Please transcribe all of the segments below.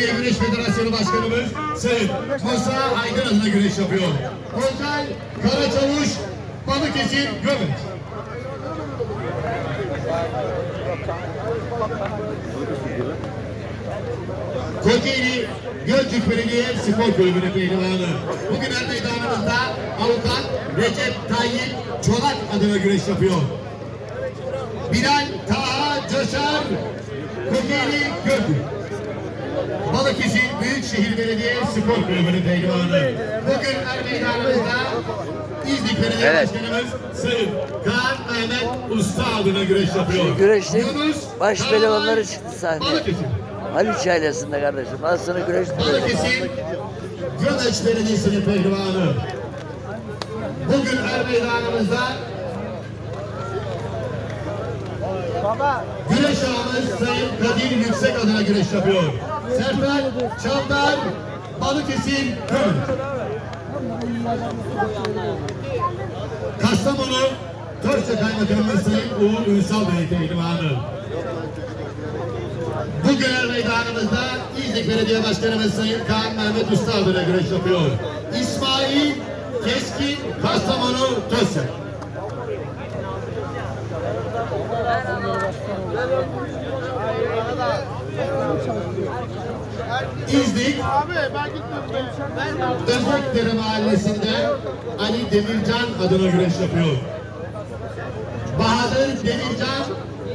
Türkiye Güreş Federasyonu Başkanımız Sayın Musa Aydın adına güreş yapıyor. Olcay Karaçavuş Balıkesir Göbek. Kocaeli Gölcük Belediye Spor Kulübü'nün pehlivanı. Bugün her meydanımızda avukat Recep Tayyip Çolak adına güreş yapıyor. Bilal Taha Coşar Kocaeli Gölcük. Büyükşehir Belediye Spor Kulübü'nün pehlivanı. Bugün her meydanımızda İznik Belediye Evet. Başkanımız Sayın Kaan Mehmet Usta adına güreş yapıyor. Güreşte Yunus baş pehlivanları çıktı sahneye. Haliç ailesinde kardeşim. Aslında güreş Balıkesir Gömeç Belediyesi'nin pehlivanı. Bugün er meydanımızda güreş ağamız Sayın Kadir Yüksek adına güreş yapıyor. Sertal Çavdar Balıkesir. Kastamonu Törse Kaymakamımız Sayın Uğur Ünsal Bey pehlivanı. Bugün er meydanımızda İznik Belediye Başkanımız Sayın Kaan Mehmet Usta güreş yapıyor. İsmail Keskin Kastamonu Tösse. İznik Özbekdere Mahallesi'nde Ali Demircan adına güreş yapıyor. Bahadır Demircan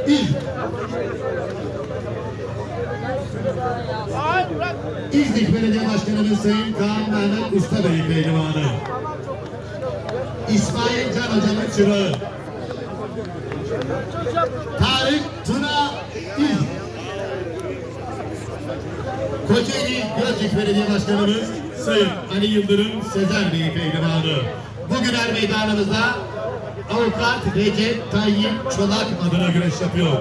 İznik. İznik Belediye Başkanımız Sayın Kaan Mehmet Usta Bey pehlivanı. İsmail Can Hocam'ın çırağı. Tarık Tuna İznik. Kocaeli Gölcük Belediye Başkanımız Sayın Ali Yıldırım Sezer Bey pehlivanı. Bugün her meydanımızda avukat Recep Tayyip Çolak adına güreş yapıyor.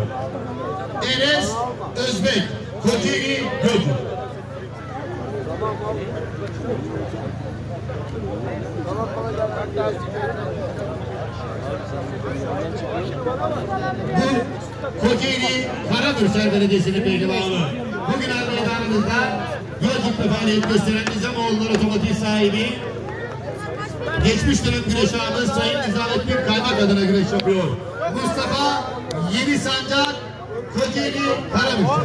Enes Özbek, Kocaeli Gölcük. Bu Kocaeli Karabürsel Belediyesi'nin pehlivanı. Bugün her meydanımızda Gölcük'te faaliyet gösteren Nizamoğulları Otomotiv sahibi geçmiş dönem güreş ağamız Sayın Nizamettin Kaymak adına güreş yapıyor. Mustafa Yeni Sancak Kocaeli Karabürsel.